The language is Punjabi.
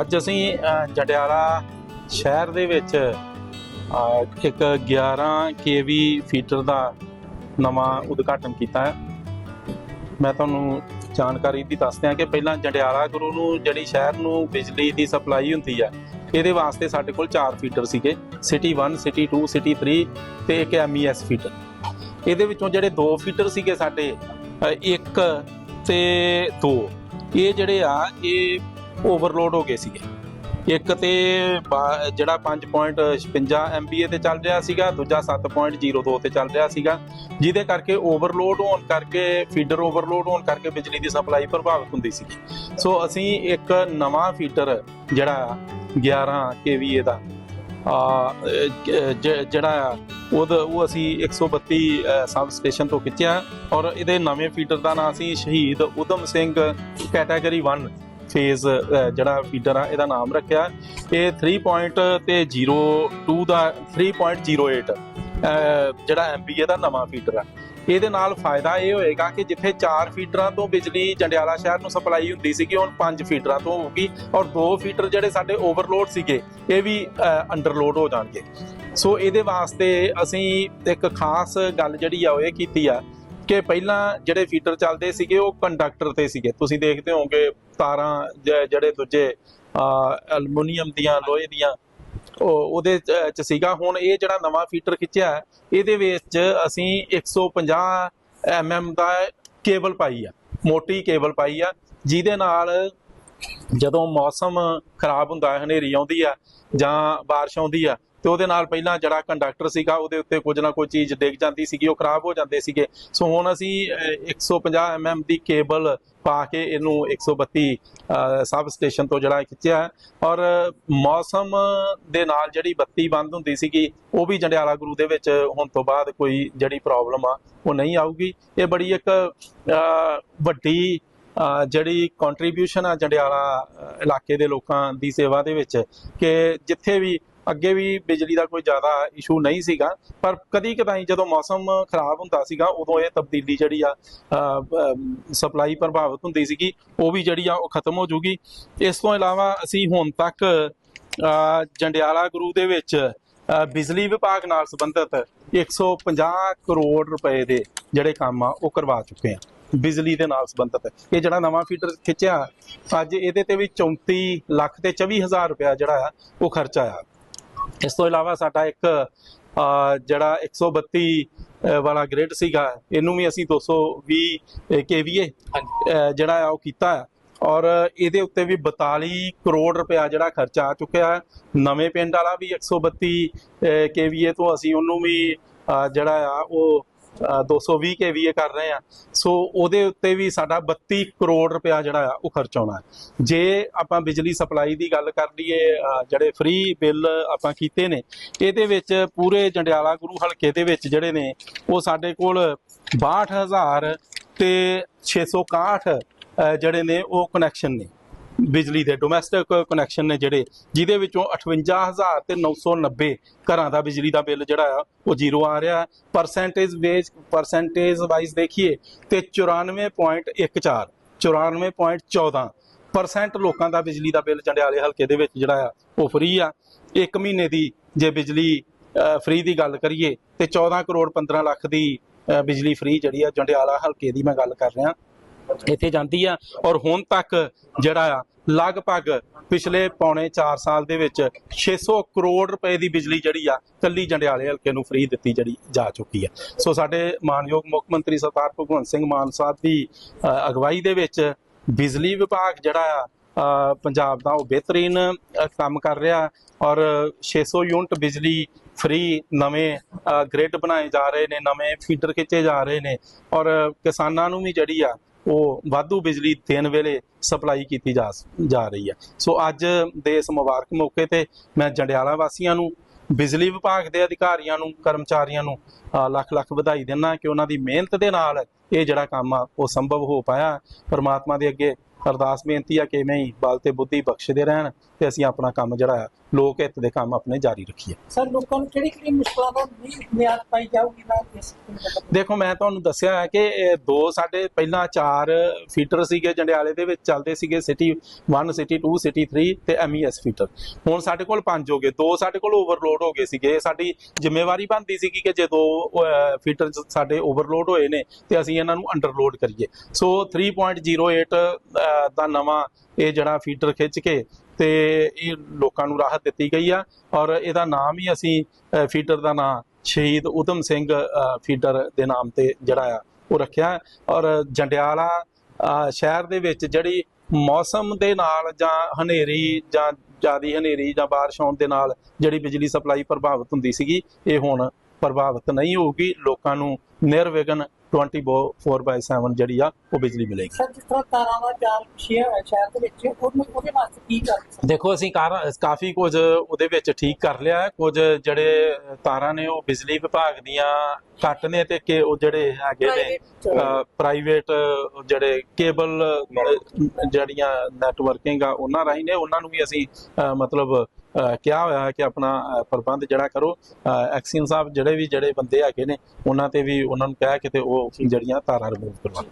ਅੱਜ ਅਸੀਂ ਅ, ਜੰਡਿਆਲਾ ਸ਼ਹਿਰ ਦੇ ਵਿੱਚ ਅ, ਇੱਕ 11 ਕੇਵੀ ਫੀਟਰ ਦਾ ਨਵਾਂ ਉਦਘਾਟਨ ਕੀਤਾ ਹੈ। ਮੈਂ ਤੁਹਾਨੂੰ ਜਾਣਕਾਰੀ ਦੀ ਦੱਸ ਦਿਆਂ ਕਿ ਪਹਿਲਾਂ ਜੰਡਿਆਲਾ ਗੁਰੂ ਨੂੰ ਜਿਹੜੀ ਸ਼ਹਿਰ ਨੂੰ ਬਿਜਲੀ ਦੀ ਸਪਲਾਈ ਹੁੰਦੀ ਹੈ ਇਹਦੇ ਵਾਸਤੇ ਸਾਡੇ ਕੋਲ 4 ਫੀਟਰ ਸੀਗੇ ਸਿਟੀ 1 ਸਿਟੀ 2 ਸਿਟੀ 3 ਤੇ ਇੱਕ ਐਮਈਐਸ ਫੀਟਰ ਇਹਦੇ ਵਿੱਚੋਂ ਜਿਹੜੇ 2 ਫੀਟਰ ਸੀਗੇ ਸਾਡੇ ਅ, ਇੱਕ ਤੇ 2 ਇਹ ਜਿਹੜੇ ਆ ਇਹ ਓਵਰਲੋਡ ਹੋ ਗਏ ਸੀਗੇ। ਇੱਕ ਤੇ ਬਾ- ਜਿਹੜਾ 5.56 MBA ਤੇ ਚੱਲ ਰਿਹਾ ਸੀਗਾ, ਦੂਜਾ 7.02 ਤੇ ਚੱਲ ਰਿਹਾ ਸੀਗਾ। ਜਿਹਦੇ ਕਰਕੇ ਓਵਰਲੋਡ ਹੋਣ ਕਰਕੇ ਫੀਡਰ ਓਵਰਲੋਡ ਹੋਣ ਕਰਕੇ ਬਿਜਲੀ ਦੀ ਸਪਲਾਈ ਪ੍ਰਭਾਵਿਤ ਹੁੰਦੀ ਸੀ ਸੋ ਅਸੀਂ ਇੱਕ ਨਵਾਂ ਫੀਡਰ ਜਿਹੜਾ 11 KVA ਦਾ, ਆ ਜ- ਜ- ਜਿਹੜਾ ਆ ਉਹਦਾ, ਉਹ ਅਸੀਂ 132 ਸਬ ਸਟੇਸ਼ਨ ਤੋਂ ਖਿੱਚਿਆ। ਔਰ ਇਹਦੇ ਨਵੇਂ ਫੀਡਰ ਦਾ ਨਾਮ ਸੀ ਸ਼ਹੀਦ ਉਦਮ ਸਿੰਘ ਕੈਟਾਗਰੀ 1 ਫੇਜ਼ ਜਿਹੜਾ ਫੀਡਰ ਆ ਇਹਦਾ ਨਾਮ ਰੱਖਿਆ ਇਹ 3. ਤੇ 02 ਦਾ 3.08 ਅਹ, ਜਿਹੜਾ ਐਮਬੀਏ ਦਾ ਨਵਾਂ ਫੀਡਰ ਆ ਇਹਦੇ ਨਾਲ ਫਾਇਦਾ ਇਹ ਹੋਏਗਾ ਕਿ ਜਿੱਥੇ 4 ਫੀਡਰਾਂ ਤੋਂ ਬਿਜਲੀ ਜੰਡਿਆਲਾ ਸ਼ਹਿਰ ਨੂੰ ਸਪਲਾਈ ਹੁੰਦੀ ਸੀਗੀ ਹੁਣ 5 ਫੀਡਰਾਂ ਤੋਂ ਹੋਊਗੀ ਔਰ 2 ਫੀਡਰ ਜਿਹੜੇ ਸਾਡੇ ਓਵਰਲੋਡ ਸੀਗੇ ਇਹ ਵੀ ਅੰਡਰਲੋਡ ਹੋ ਜਾਣਗੇ ਸੋ ਇਹਦੇ ਵਾਸਤੇ ਅਸੀਂ ਇੱਕ ਖਾਸ ਗੱਲ ਜਿਹੜੀ ਆ ਉਹ ਇਹ ਕੀਤੀ ਆ ਕਿ ਪਹਿਲਾਂ ਜਿਹੜੇ ਫੀਡਰ ਚੱਲਦੇ ਸੀਗੇ ਉਹ ਕੰਡਕਟਰ ਤੇ ਸੀਗੇ। ਤੁਸੀਂ ਦੇਖਦੇ ਹੋਵੋਗੇ ਤਾਰਾਂ ਜ- ਜਿਹੜੇ ਦੂਜੇ ਐਲੂਮੀਨੀਅਮ ਦੀਆਂ, ਲੋਹੇ ਦੀਆਂ, ਉਹ, ਉਹਦੇ ਚ- ਸੀਗਾ। ਹੁਣ ਇਹ ਜਿਹੜਾ ਨਵਾਂ ਫੀਟਰ ਖਿੱਚਿਆ ਇਹਦੇ ਵਿੱਚ ਅਸੀਂ 150 mm ਦਾ ਕੇਬਲ ਪਾਈ ਆ। ਮੋਟੀ ਕੇਬਲ ਪਾਈ ਆ, ਜਿਹਦੇ ਨਾਲ ਜਦੋਂ ਮੌਸਮ ਖਰਾਬ ਹੁੰਦਾ ਹੈ ਹਨੇਰੀ ਆਉਂਦੀ ਆ ਜਾਂ ਬਾਰਿਸ਼ ਆਉਂਦੀ ਆ ਤੇ ਉਹਦੇ ਨਾਲ ਪਹਿਲਾਂ ਜਿਹੜਾ ਕੰਡਕਟਰ ਸੀਗਾ ਉਹਦੇ ਉੱਤੇ ਕੁਝ ਨਾ ਕੋਈ ਚੀਜ਼ ਡਿੱਗ ਜਾਂਦੀ ਸੀਗੀ ਉਹ ਖਰਾਬ ਹੋ ਜਾਂਦੇ ਸੀਗੇ। ਸੋ ਹੁਣ ਅਸੀਂ ਅਹ, 150 mm ਦੀ ਕੇਬਲ ਪਾ ਕੇ ਇਹਨੂੰ 132 ਅਹ, ਸਬ ਸਟੇਸ਼ਨ ਤੋਂ ਜਿਹੜਾ ਖਿੱਚਿਆ ਹੈ। ਔਰ ਮੌਸਮ ਦੇ ਨਾਲ ਜਿਹੜੀ ਬੱਤੀ ਬੰਦ ਹੁੰਦੀ ਸੀਗੀ ਉਹ ਵੀ ਜੰਡਿਆਲਾ ਗੁਰੂ ਦੇ ਵਿੱਚ ਹੁਣ ਤੋਂ ਬਾਅਦ ਕੋਈ ਜਿਹੜੀ ਪ੍ਰੋਬਲਮ ਆ ਉਹ ਨਹੀਂ ਆਊਗੀ। ਇਹ ਬੜੀ ਇੱਕ ਵੱਡੀ ਜਿਹੜੀ ਕੰਟਰੀਬਿਊਸ਼ਨ ਆ ਜੰਡਿਆਲਾ ਇਲਾਕੇ ਦੇ ਲੋਕਾਂ ਦੀ ਸੇਵਾ ਦੇ ਵਿੱਚ ਕਿ ਜਿੱਥੇ ਵੀ ਅੱਗੇ ਵੀ ਬਿਜਲੀ ਦਾ ਕੋਈ ਜ਼ਿਆਦਾ ਇਸ਼ੂ ਨਹੀਂ ਸੀਗਾ। ਪਰ ਕਦੀ ਕਦਾਈ ਜਦੋਂ ਮੌਸਮ ਖਰਾਬ ਹੁੰਦਾ ਸੀਗਾ, ਉਦੋਂ ਇਹ ਤਬਦੀਲੀ ਜਿਹੜੀ ਆ ਸਪਲਾਈ ਪ੍ਰਭਾਵਿਤ ਹੁੰਦੀ ਸੀਗੀ, ਉਹ ਵੀ ਜਿਹੜੀ ਆ, ਉਹ ਖਤਮ ਹੋ ਜੂਗੀ। ਇਸ ਤੋਂ ਇਲਾਵਾ ਅਸੀਂ ਹੁਣ ਤੱਕ ਜੰਡਿਆਲਾ ਗੁਰੂ ਦੇ ਵਿੱਚ ਬਿਜਲੀ ਵਿਭਾਗ ਨਾਲ ਸੰਬੰਧਿਤ 150 ਕਰੋੜ ਰੁਪਏ ਦੇ ਜਿਹੜੇ ਕੰਮ ਆ, ਉਹ ਕਰਵਾ ਚੁੱਕੇ ਆ। ਬਿਜਲੀ ਦੇ ਨਾਲ ਸੰਬੰਧਿਤ। ਇਹ ਜਿਹੜਾ ਨਵਾਂ ਫੀਡਰ ਖਿੱਚਿਆ, ਅੱਜ ਇਹਦੇ ਤੇ ਵੀ 34 ਲੱਖ ਤੇ 24 ਹਜ਼ਾਰ ਰੁਪਇਆ ਜਿਹੜਾ ਆ, ਉਹ ਖਰਚਾ ਆ ਇਸ ਤੋਂ ਇਲਾਵਾ ਸਾਡਾ ਇੱਕ ਜਿਹੜਾ 132 ਅਹ, ਵਾਲਾ ਗ੍ਰਿਡ ਸੀਗਾ ਇਹਨੂੰ ਵੀ ਅਸੀਂ 220 ਕੇਵੀਏ ਜਿਹੜਾ ਆ ਉਹ ਕੀਤਾ ਹੈ ਔਰ ਇਹਦੇ ਉੱਤੇ ਵੀ 42 ਕਰੋੜ ਰੁਪਇਆ ਜਿਹੜਾ ਖਰਚਾ ਆ ਚੁੱਕਿਆ ਹੈ ਨਵੇਂ ਪਿੰਡ ਵਾਲਾ ਵੀ 132 ਕੇਵੀਏ ਤੋਂ ਅਸੀਂ ਉਹਨੂੰ ਵੀ ਜਿਹੜਾ ਆ ਉਹ 220 ਕੇਵੀਏ ਕਰ ਰਹੇ ਆ। ਸੋ ਉਹਦੇ ਉੱਤੇ ਵੀ ਸਾਡਾ 32 ਕਰੋੜ ਰੁਪਇਆ ਜਿਹੜਾ ਆ ਉਹ ਖਰਚ ਆਉਣਾ ਜੇ ਆਪਾਂ ਬਿਜਲੀ ਸਪਲਾਈ ਦੀ ਗੱਲ ਕਰ ਲਈਏ ਜਿਹੜੇ ਫ੍ਰੀ ਬਿੱਲ ਆਪਾਂ ਕੀਤੇ ਨੇ ਇਹਦੇ ਵਿੱਚ ਪੂਰੇ ਜੰਡਿਆਲਾ ਗੁਰੂ ਹਲਕੇ ਦੇ ਵਿੱਚ ਜਿਹੜੇ ਨੇ ਉਹ ਸਾਡੇ ਕੋਲ 62000 ਤੇ 661 ਅਹ, ਜਿਹੜੇ ਨੇ ਉਹ ਕਨੈਕਸ਼ਨ ਨੇ। ਬਿਜਲੀ ਦੇ ਡੋਮੈਸਟਿਕ ਕਨੈਕਸ਼ਨ ਨੇ ਜਿਹੜੇ, ਜਿਹਦੇ ਵਿੱਚੋਂ 58000 ਤੇ 990 ਘਰਾਂ ਦਾ ਬਿਜਲੀ ਦਾ ਬਿੱਲ ਜਿਹੜਾ ਆ, ਉਹ ਜ਼ੀਰੋ ਆ ਰਿਹਾ ਪਰਸੈਂਟੇਜ ਵੇਜ ਪਰਸੈਂਟੇਜ ਵਾਈਜ਼ ਦੇਖੀਏ ਤੇ 94.14 94.14 ਪਰਸੈਂਟ ਲੋਕਾਂ ਦਾ ਬਿਜਲੀ ਦਾ ਬਿੱਲ ਜੰਡਿਆਲੇ ਹਲਕੇ ਦੇ ਵਿੱਚ ਜਿਹੜਾ ਆ, ਉਹ ਫ੍ਰੀ ਆ। ਇੱਕ ਮਹੀਨੇ ਦੀ ਜੇ ਬਿਜਲੀ ਫ੍ਰੀ ਦੀ ਗੱਲ ਕਰੀਏ ਤੇ 14 ਕਰੋੜ 15 ਲੱਖ ਦੀ ਬਿਜਲੀ ਫ੍ਰੀ ਜਿਹੜੀ ਆ ਜੰਡਿਆਲਾ ਹਲਕੇ ਦੀ ਮੈਂ ਗੱਲ ਕਰ ਰਿਹਾ। ਇੱਥੇ ਜਾਂਦੀ ਆ ਔਰ ਹੁਣ ਤੱਕ ਜਿਹੜਾ ਆ ਲਗਭਗ ਪਿਛਲੇ ਪੌਣੇ 4 ਸਾਲ ਦੇ ਵਿੱਚ 600 ਕਰੋੜ ਰੁਪਏ ਦੀ ਬਿਜਲੀ ਜਿਹੜੀ ਆ ਕੱਲੀ ਜੰਡਿਆਲੇ ਹਲਕੇ ਨੂੰ ਫ੍ਰੀ ਦਿੱਤੀ ਜਿਹੜੀ ਜਾ ਚੁੱਕੀ ਆ। ਸੋ ਸਾਡੇ ਮਾਨਯੋਗ ਮੁੱਖ ਮੰਤਰੀ ਸਰਦਾਰ ਭਗਵੰਤ ਸਿੰਘ ਮਾਨ ਸਾਹਿਬ ਦੀ ਅਗਵਾਈ ਦੇ ਵਿੱਚ ਬਿਜਲੀ ਵਿਭਾਗ ਜਿਹੜਾ ਆ ਪੰਜਾਬ ਦਾ ਉਹ ਬਿਹਤਰੀਨ ਕੰਮ ਕਰ ਰਿਹਾ ਔਰ 600 ਯੂਨਿਟ ਬਿਜਲੀ ਫ੍ਰੀ ਨਵੇਂ ਗ੍ਰਿਡ ਬਣਾਏ ਜਾ ਰਹੇ ਨੇ, ਨਵੇਂ ਫੀਡਰ ਖਿੱਚੇ ਜਾ ਰਹੇ ਨੇ ਔਰ ਕਿਸਾਨਾਂ ਨੂੰ ਵੀ ਜਿਹੜੀ ਆ ਉਹ ਵਾਧੂ ਬਿਜਲੀ ਦੇਣ ਵੇਲੇ ਸਪਲਾਈ ਕੀਤੀ ਜਾ ਜਾ ਰਹੀ ਹੈ। ਸੋ ਅੱਜ ਦੇ ਇਸ ਮੁਬਾਰਕ ਮੌਕੇ ਤੇ ਮੈਂ ਜੰਡਿਆਲਾ ਵਾਸੀਆਂ ਨੂੰ, ਬਿਜਲੀ ਵਿਭਾਗ ਦੇ ਅਧਿਕਾਰੀਆਂ ਨੂੰ, ਕਰਮਚਾਰੀਆਂ ਨੂੰ ਲੱਖ ਲੱਖ ਵਧਾਈ ਦਿੰਦਾ ਕਿ ਉਹਨਾਂ ਦੀ ਮਿਹਨਤ ਦੇ ਨਾਲ ਇਹ ਜਿਹੜਾ ਕੰਮ ਆ, ਉਹ ਸੰਭਵ ਹੋ ਪਾਇਆ। ਪਰਮਾਤਮਾ ਦੇ ਅੱਗੇ ਅਰਦਾਸ ਬੇਨਤੀ ਆ ਕਿ ਇਵੇਂ ਹੀ ਬਲ ਤੇ ਬੁੱਧੀ ਬਖਸ਼ਦੇ ਰਹਿਣ ਤੇ ਅਸੀਂ ਆਪਣਾ ਕੰਮ ਜਿਹੜਾ ਲੋਕ ਹਿੱਤ ਦੇ ਕੰਮ ਆਪਣੇ ਜਾਰੀ ਰੱਖੀਏ। ਸਰ ਲੋਕਾਂ ਨੂੰ ਕਿਹੜੀ ਕਿਹੜੀ ਮੁਸ਼ਕਲਾਂ ਦਾ ਨਿਆਤ ਪਾਈ ਜਾਊਗੀ ਮੈਂ ਇਸ ਦੇਖੋ ਮੈਂ ਤੁਹਾਨੂੰ ਦੱਸਿਆ ਹੈ ਕਿ ਦੋ ਸਾਡੇ ਪਹਿਲਾਂ ਚਾਰ ਫੀਟਰ ਸੀਗੇ ਜੰਡਿਆਲੇ ਦੇ ਵਿੱਚ ਚੱਲਦੇ ਸੀਗੇ ਸਿਟੀ 1 ਸਿਟੀ 2 ਸਿਟੀ 3 ਤੇ ਐਮਈਐਸ ਫੀਟਰ ਹੁਣ ਸਾਡੇ ਕੋਲ ਪੰਜ ਹੋ ਗਏ ਦੋ ਸਾਡੇ ਕੋਲ ਓਵਰਲੋਡ ਹੋ ਗਏ ਸੀਗੇ। ਸਾਡੀ ਜ਼ਿੰਮੇਵਾਰੀ ਬਣਦੀ ਸੀਗੀ ਕਿ ਜੇ ਦੋ ਫੀਟਰ ਸਾਡੇ ਓਵਰਲੋਡ ਹੋਏ ਨੇ ਤੇ ਅਸੀਂ ਇਹਨਾਂ ਨੂੰ ਅੰਡਰਲੋਡ ਕਰੀਏ। ਸੋ 3.08 ਅਹ, ਦਾ ਨਵਾਂ ਇਹ ਜਿਹੜਾ ਫੀਡਰ ਖਿੱਚ ਕੇ ਤੇ ਇਹ ਲੋਕਾਂ ਨੂੰ ਰਾਹਤ ਦਿੱਤੀ ਗਈ ਆ ਔਰ ਇਹਦਾ ਨਾਮ ਹੀ ਅਸੀਂ ਫੀਡਰ ਦਾ ਨਾਮ ਸ਼ਹੀਦ ਉਦਮ ਸਿੰਘ ਫੀਡਰ ਦੇ ਨਾਮ ਤੇ ਜਿਹੜਾ ਆ ਉਹ ਰੱਖਿਆ। ਔਰ ਜੰਡਿਆਲਾ ਅਹ, ਸ਼ਹਿਰ ਦੇ ਵਿੱਚ ਜਿਹੜੀ ਮੌਸਮ ਦੇ ਨਾਲ ਜਾਂ ਹਨੇਰੀ ਜਾਂ ਜਿਆਦੀ ਹਨੇਰੀ ਜਾਂ ਬਾਰਿਸ਼ ਹੋਣ ਦੇ ਨਾਲ ਜਿਹੜੀ ਬਿਜਲੀ ਸਪਲਾਈ ਪ੍ਰਭਾਵਿਤ ਹੁੰਦੀ ਸੀਗੀ ਇਹ ਹੁਣ ਪ੍ਰਭਾਵਿਤ ਨਹੀਂ ਹੋਊਗੀ। ਲੋਕਾਂ ਨੂੰ ਨਿਰਵਿਘਨ 24/7 ਜਿਹੜੀ ਆ ਉਹ ਬਿਜਲੀ ਮਿਲੇਗੀ। ਸਰ ਜਿਸ ਤਰ੍ਹਾਂ ਤਾਰਾਂ ਦਾ ਜਾਲ ਹੋਇਆ ਸ਼ਹਿਰ ਦੇ ਵਿੱਚ ਉਹਨੂੰ ਉਹਦੇ ਵਾਸਤੇ ਕੀ ਕਰ ਸਕਦੇ? ਦੇਖੋ ਅਸੀਂ ਕਾਰ- ਕਾਫੀ ਕੁਝ ਉਹਦੇ ਵਿੱਚ ਠੀਕ ਕਰ ਲਿਆ ਹੈ। ਕੁਝ ਜਿਹੜੇ ਤਾਰਾਂ ਨੇ ਉਹ ਬਿਜਲੀ ਵਿਭਾਗ ਦੀਆਂ ਕੱਟ ਨੇ ਤੇ ਕਿ ਉਹ ਜਿਹੜੇ ਹੈਗੇ ਨੇ ਪ੍ਰਾਈਵੇਟ ਜਿਹੜੇ ਕੇਬਲ ਜਿਹੜੀਆਂ ਨੈਟਵਰਕਿੰਗ ਆ ਉਹਨਾਂ ਰਾਹੀਂ ਨੇ ਉਹਨਾਂ ਨੂੰ ਵੀ ਅਸੀਂ ਮਤਲਬ ਕਿਹਾ ਹੋਇਆ ਹੈ ਕਿ ਆਪਣਾ ਪ੍ਰਬੰਧ ਜਿਹੜਾ ਕਰੋ। ਐਕਸੀਅਨ ਸਾਹਿਬ ਜਿਹੜੇ ਵੀ ਜਿਹੜੇ ਬੰਦੇ ਹੈਗੇ ਨੇ ਉਹਨਾਂ ਤੇ ਵੀ ਉਹਨਾਂ ਨੂੰ ਕਿਹਾ ਕਿ ਤੇ ਉਹ ਜਿਹੜੀਆਂ ਤਾਰਾਂ ਰਿਮੂਵ ਕਰਵਾ